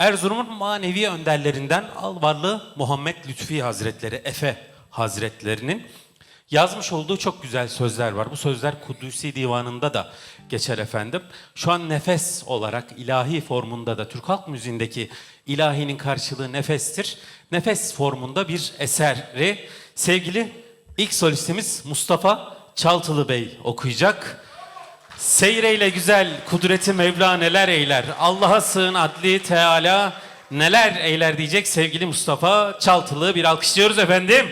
Erzurum'un manevi önderlerinden Alvarlı Muhammed Lütfi Hazretleri, Efe Hazretlerinin yazmış olduğu çok güzel sözler var. Bu sözler Kudüs'i Divanı'nda da geçer efendim. Şu an nefes olarak ilahi formunda da Türk halk müziğindeki ilahinin karşılığı nefestir. Nefes formunda bir eseri sevgili ilk solistimiz Mustafa Çaltılı Bey okuyacak. Seyreyle güzel kudreti Mevla neler eyler. Allah'a sığın adli Teala neler eyler diyecek sevgili Mustafa Çaltılı. Bir alkışlıyoruz efendim.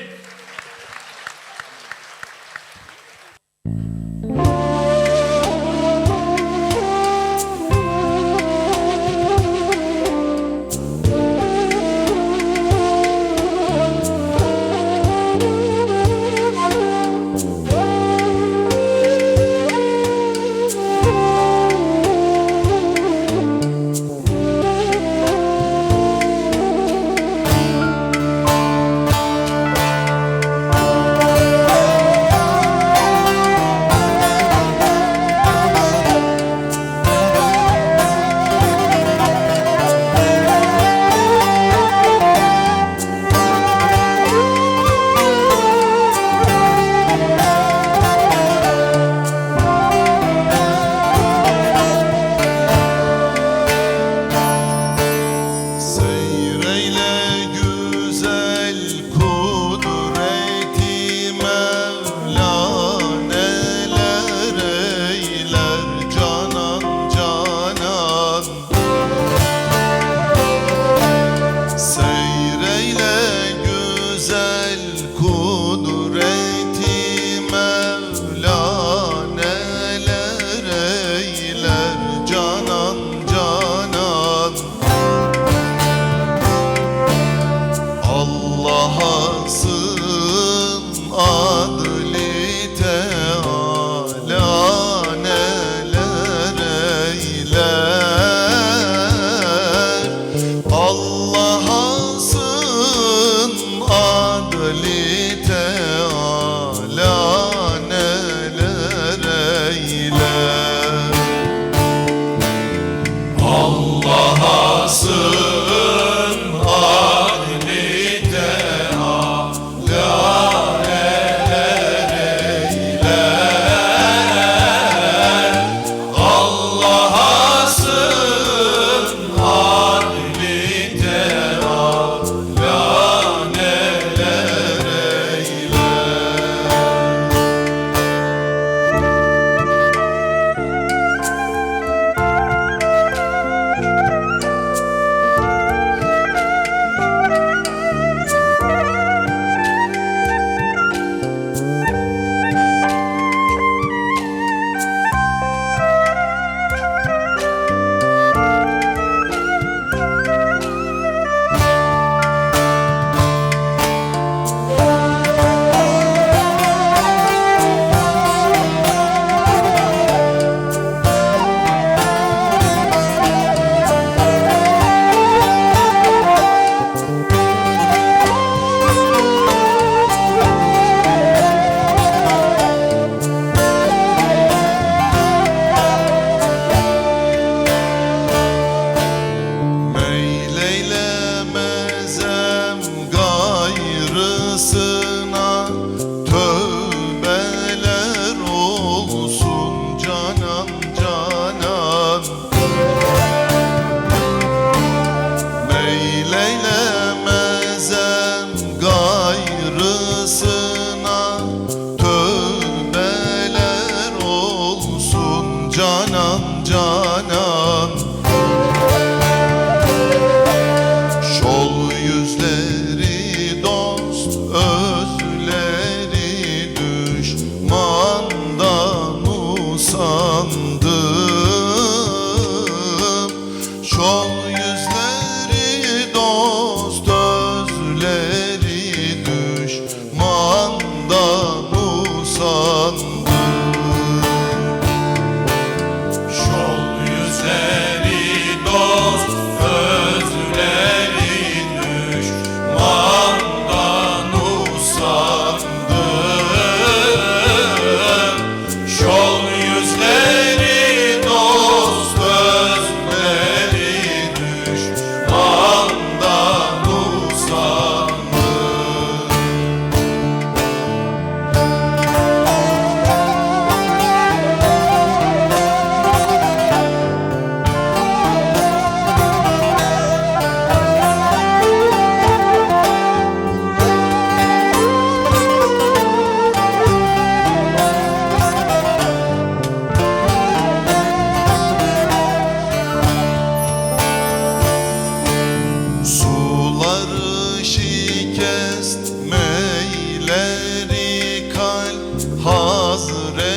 Hazret